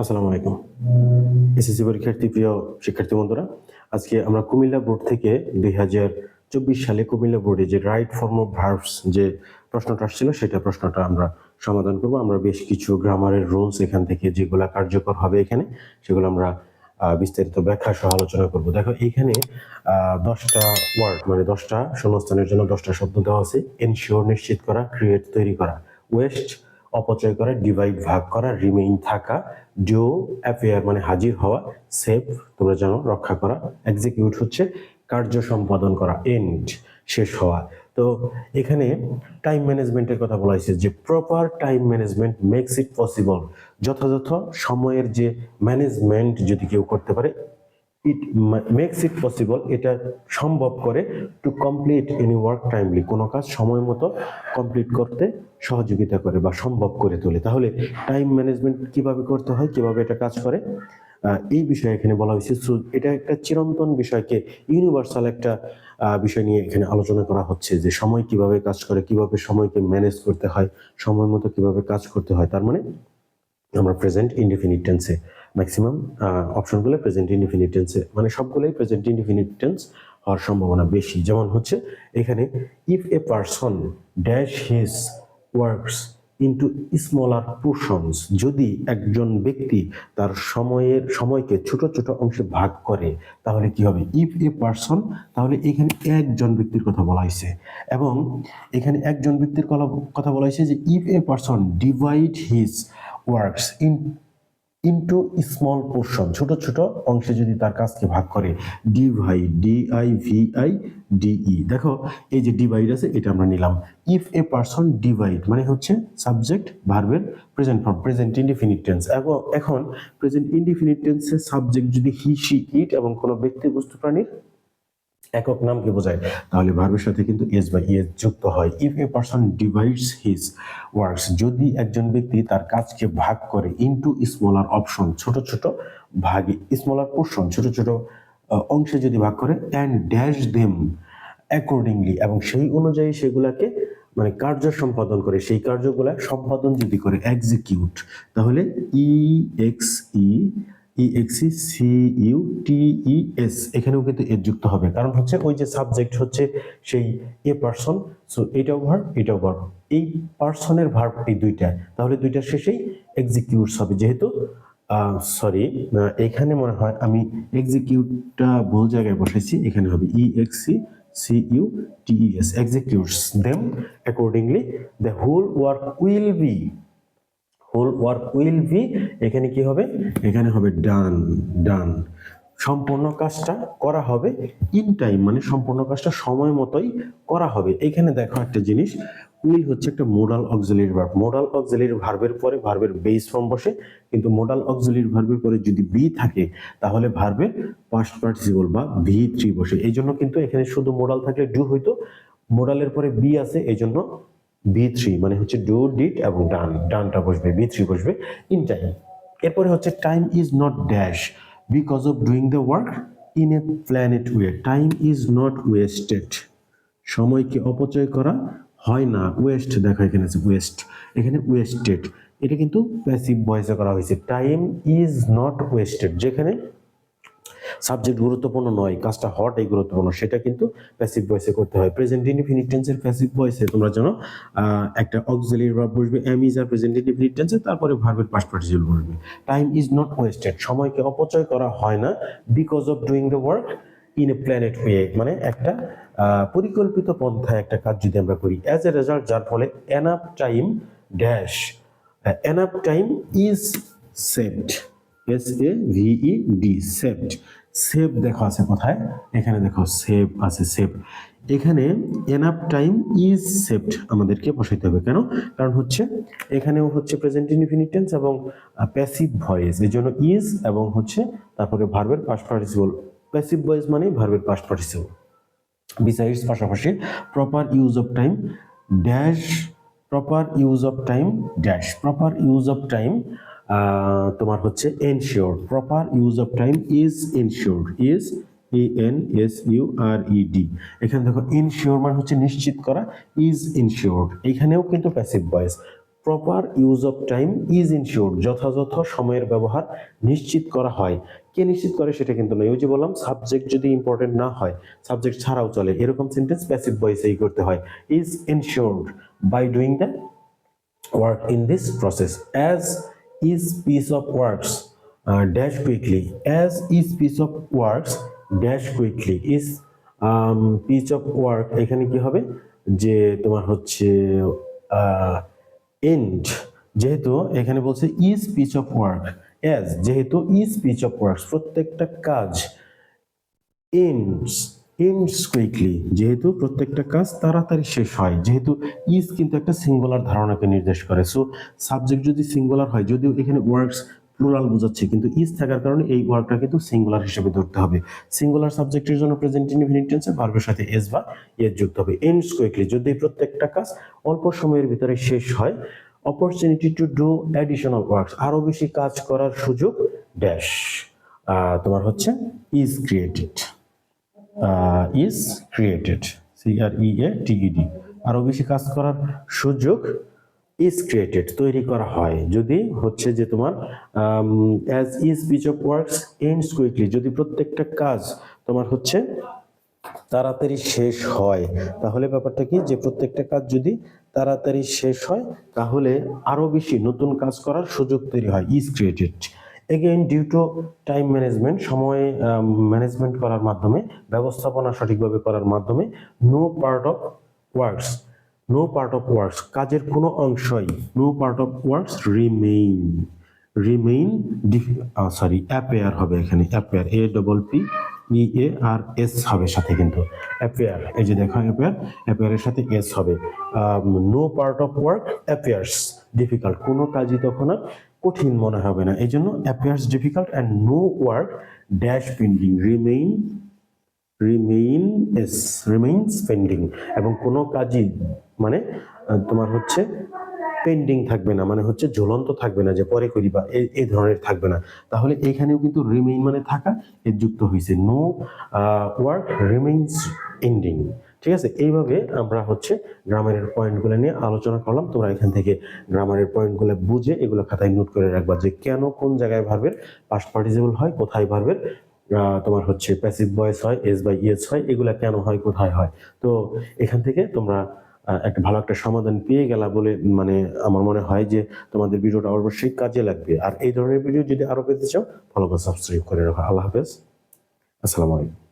আসসালামু আলাইকুম। এসএসসি পরীক্ষার্থী প্রিয় শিক্ষার্থী বন্ধুরা, আজকে আমরা কুমিল্লা বোর্ড থেকে দুই হাজার চব্বিশ সালে কুমিল্লা বোর্ডে যে রাইট ফর্ম অফ ভার্বস যে প্রশ্নটা আসছিল, সেটা প্রশ্নটা আমরা সমাধান করব। আমরা বেশ কিছু গ্রামারের রুলস এখান থেকে যেগুলা কার্যকর হবে এখানে, সেগুলো আমরা বিস্তারিত ব্যাখ্যা সহ আলোচনা করব। দেখো এইখানে দশটা ওয়ার্ড মানে দশটা শূন্যস্থানের জন্য দশটা শব্দ দেওয়া আছে। এনশিওর নিশ্চিত করা ক্রিয়েট তৈরি করা। ওয়েস্ট অপচয় করা ডিভাইড ভাগ করা রিমেইন থাকা ডো অ্যাফেয়ার মানে হাজির হওয়া সেভ তোমরা জানো, রক্ষা করা এক্সিকিউট হচ্ছে, কার্য সম্পাদন করা এন্ড শেষ হওয়া। তো এখানে টাইম ম্যানেজমেন্টের কথা বলা হয়েছে যে proper time management makes it possible যথাযথ সময়ের যে ম্যানেজমেন্ট যদি কেউ করতে পারে ইট মেক্স ইট পসিবল এটা সম্ভব করে to complete any work timely কোনো কাজ সময় মতো কমপ্লিট করতে সহযোগিতা করে বা সম্ভব করে তোলে। তাহলে টাইম ম্যানেজমেন্ট কীভাবে করতে হয়, কীভাবে এটা কাজ করে? এই বিষয়ে এখানে বলা হয়েছে। এটা একটা চিরন্তন বিষয়কে ইউনিভার্সাল একটা বিষয় নিয়ে এখানে আলোচনা করা হচ্ছে যে সময় কীভাবে কাজ করে, কীভাবে সময়কে ম্যানেজ করতে হয়, সময় মতো কীভাবে কাজ করতে হয়। তার মানে আমরা প্রেজেন্ট ইনডিফিনিট টেন্সে ম্যাক্সিমাম অপশনগুলো প্রেজেন্ট ইনডিফিনিট টেন্সে মানে সবগুলোই প্রেজেন্ট ইনডিফিনিট টেন্স হওয়ার সম্ভাবনা বেশি। যেমন হচ্ছে, এখানে if a person dash his works into smaller portions যদি একজন ব্যক্তি তার সময়ের, সময়কে ছোট ছোট অংশে ভাগ করে, তাহলে কি হবে? ইফ এ পারসন তাহলে এখানে একজন ব্যক্তির কথা বলা হয়েছে। এবং এখানে একজন ব্যক্তির কথা বলা হয়েছে যে if a person divide his works in into small portion ছোট ছোট অংশে যদি তার কাজকে ভাগ করে ডিভাই ডিআই ভিআই ডিই দেখো, এই যে ডিভাইড আছে, এটা আমরা নিলাম। ইফ এ পার্সন ডিভাইড মানে হচ্ছে সাবজেক্ট ভার্বের present form present indefinite tense এখন প্রেজেন্ট ইনডিফিনিট টেন্সের সাবজেক্ট যদি হি সি ইট এবং কোনো ব্যক্তি, বস্তু, প্রাণীর একক নামকে বোঝায়? তাহলে ভার্বের সাথে কিন্তু এস বা ইএস যুক্ত হয়। If a person divides his works যদি একজন ব্যক্তি তার কাজকে ভাগ করে ইনটু স্মলার অপশন ছোট ছোট ভাগে স্মলার পোর্শন ছোট ছোট অংশে যদি ভাগ করে অ্যান্ড ড্যাশ দেম অ্যাকর্ডিংলি এবং সেই অনুযায়ী সেগুলাকে মানে কার্য সম্পাদন করে, সেই কার্যগুলা সম্পাদন যদি করে এক্সিকিউট তাহলে E X E E X E C U T E S এখানেও কিন্তু এর যুক্ত হবে। কারণ হচ্ছে ওই যে সাবজেক্ট হচ্ছে সেই এ পার্সন সো এটাও ভার্ব এটাও ভার্ব এই পার্সনের ভার্ব এই দুইটা, তাহলে দুইটার শেষেই এক্সিকিউটস হবে। যেহেতু সরি এখানে মনে হয় আমি এক্সিকিউটটা ভুল জায়গায় বসাইছি এখানে হবে E X E C U T E S executes them accordingly the whole work will be whole work will be এখানে কি হবে? এখানে হবে ডান ডান সম্পূর্ণ কাজটা করা হবে ইন টাইম মানে সম্পূর্ণ কাজটা সময় মতোই করা হবে। এখানে দেখো একটা জিনিস উইল হচ্ছে একটা modal auxiliary verb modal auxiliary ভার্বের পরে ভার্বের বেস ফর্ম বসে, কিন্তু মোডাল অক্সিলারি ভার্বের পরে যদি বি থাকে, তাহলে ভার্বের পাস্ট পার্টিসিপল বা ভি থ্রি বসে। এই জন্য কিন্তু এখানে শুধু মোডাল থাকলে ডু হইতো মোডালের পরে বি আছে এই জন্য বি থ্রি মানে হচ্ছে ডু ডিট এবং ডান ডানটা বসবে বি থ্রি বসবে ইন টাইম এরপরে হচ্ছে time is not dash because of doing the work in a planned way time is not wasted সময়কে অপচয় করা হয় না? ওয়েস্ট দেখো এখানে আছে ওয়েস্ট এখানে ওয়েস্টেড এটা কিন্তু প্যাসিভ ভয়েসে করা হয়েছে। টাইম ইজ নট ওয়েস্টেড যেখানে সাবজেক্ট গুরুত্বপূর্ণ নয়, কাজটা হওয়াটাই গুরুত্বপূর্ণ, সেটা কিন্তু প্যাসিভ ভয়েসে করতে হয়। প্রেজেন্ট ইনডিফিনিট টেন্সের প্যাসিভ ভয়েসে তোমরা জানো একটা অক্সিলারি ভার্ব বসবে am is are present indefinite টেন্সে তারপরে ভার্বের পাস্ট পার্টিসিপল বসবে। টাইম ইজ নট ওয়েস্টেড সময়কে অপচয় করা হয় না because of doing the work in a planet way মানে একটা পরিকল্পিত পন্থায় একটা কাজ যদি আমরা করি। অ্যাজ এ রেজাল্ট যার ফলে enough time dash enough time is saved S A V D saved save দেখো আছে কোথায়? এখানে দেখো সেভ আছে, সেভ। এখানে এনাফ টাইম ইজ সেভড আমাদেরকে বসাইতে হবে। কেন? কারণ হচ্ছে এখানেও হচ্ছে প্রেজেন্ট ইনফিনিট টেন্স এবং প্যাসিভ ভয়েস এই জন্য ইজ এবং হচ্ছে তারপরে ভার্বের পাস্ট পার্টিসিপল প্যাসিভ ভয়েস মানে ভার্বের পাস্ট পার্টিসিপল বিসাইডস পাশাপাশি proper use of time dash proper use of time dash proper use of time তোমার হচ্ছে ensure proper use of time is ensure is E N S U R E D এখানে দেখো ensure মানে হচ্ছে নিশ্চিত করা is ensure এখানেও কিন্তু passive voice proper use of time is ensure যথাযথ সময়ের ব্যবহার নিশ্চিত করা হয়। কে নিশ্চিত করে সেটা কিন্তু নয়। ওই যে বললাম সাবজেক্ট যদি ইম্পর্টেন্ট না হয় সাবজেক্ট ছাড়াও চলে, এরকম সেন্টেন্স প্যাসিভ ভয়েসেই করতে হয়। Is ensured by doing the work in this process as is piece of works uh, dash quickly as is piece of works dash quickly um, piece of work এখানে কি হবে যে তোমার হচ্ছে এন্ড যেহেতু এখানে বলছে is piece of work as যেহেতু ইজ পিচ অফ ওয়ার্কস প্রত্যেকটা কাজ এন্ডস এন্ডস কুইকলি যেহেতু প্রত্যেকটা কাজ তাড়াতাড়ি শেষ হয়, যেহেতু ইজ কিন্তু একটা সিঙ্গুলার ধারণাকে নির্দেশ করে সো সাবজেক্ট যদি সিঙ্গুলার হয়, যদিও এখানে ওয়ার্কস প্লুরাল বোঝাচ্ছে, কিন্তু ইজ থাকার কারণে এই ওয়ার্কটা কিন্তু সিঙ্গুলার হিসেবে ধরতে হবে। সিঙ্গুলার সাবজেক্টের জন্য প্রেজেন্ট ইনফিনিট টেন্সে ভার্বের সাথে এস বা এস যুক্ত হবে। এন্ডস কুইকলি যদি প্রত্যেকটা কাজ অল্প সময়ের ভিতরে শেষ হয় opportunity to do additional works আরও বেশি কাজ করার সুযোগ ড্যাশ তোমার হচ্ছে is created is created C R E A T E D আরও বেশি কাজ করার সুযোগ ইজ ক্রিয়েটেড তৈরি করা হয়। যদি হচ্ছে যে তোমার as is piece of works ends quickly যদি প্রত্যেকটা কাজ তোমার হচ্ছে তাড়াতাড়ি শেষ হয়, তাহলে ব্যাপারটা কি? যে প্রত্যেকটা কাজ যদি তাড়াতাড়ি শেষ হয়, তাহলে আরও বেশি নতুন কাজ করার সুযোগ তৈরি হয় is created again due to time management সময় ম্যানেজমেন্ট করার মাধ্যমে, ব্যবস্থাপনা সঠিকভাবে করার মাধ্যমে no part of works no part of works কাজের কোনো অংশই no part of works remain remain sorry appear হবে এখানে appear A double P E A R S হবে সাথে কিন্তু অ্যাপেয়ার এই যে দেখো অ্যাপেয়ার অ্যাপেয়ারের সাথে এস হবে no part of work appears difficult কোনো কাজই তখন আর কঠিন মনে হবে না। এই জন্য appears difficult and no work dash pending remain remain S remains pending এবং কোনো কাজই মানে তোমার হচ্ছে পেন্ডিং থাকবে না মানে হচ্ছে ঝুলন্ত থাকবে না যে পরে করি বা এই- ধরনের থাকবে না। তাহলে এখানেও কিন্তু রিমেইন মানে থাকা, এর যুক্ত হয়েছে নো ওয়ার্ক রিমেইনস এন্ডিং ঠিক আছে? এইভাবে আমরা হচ্ছে গ্রামারের পয়েন্টগুলো নিয়ে আলোচনা করলাম। তোমরা এখান থেকে গ্রামারের পয়েন্টগুলো বুঝে এগুলো খাতায় নোট করে রাখবা যে কেন কোন জায়গায় ভার্বের পাস্ট পার্টিসিপল হয়, কোথায় ভার্বের তোমার হচ্ছে প্যাসিভ ভয়েস হয় এস বাই ইয়েস হয়, এগুলো কেন হয়, কোথায় হয়? তো এখান থেকে তোমরা একটা ভালো একটা সমাধান পেয়ে গেলা বলে মানে আমার মনে হয় যে তোমাদের ভিডিওটা অবশ্যই কাজে লাগবে। আর এই ধরনের ভিডিও যদি আরও পেতে চাও ফলো করে সাবস্ক্রাইব করে রাখো। আল্লাহ হাফেজ। আসসালামু আলাইকুম।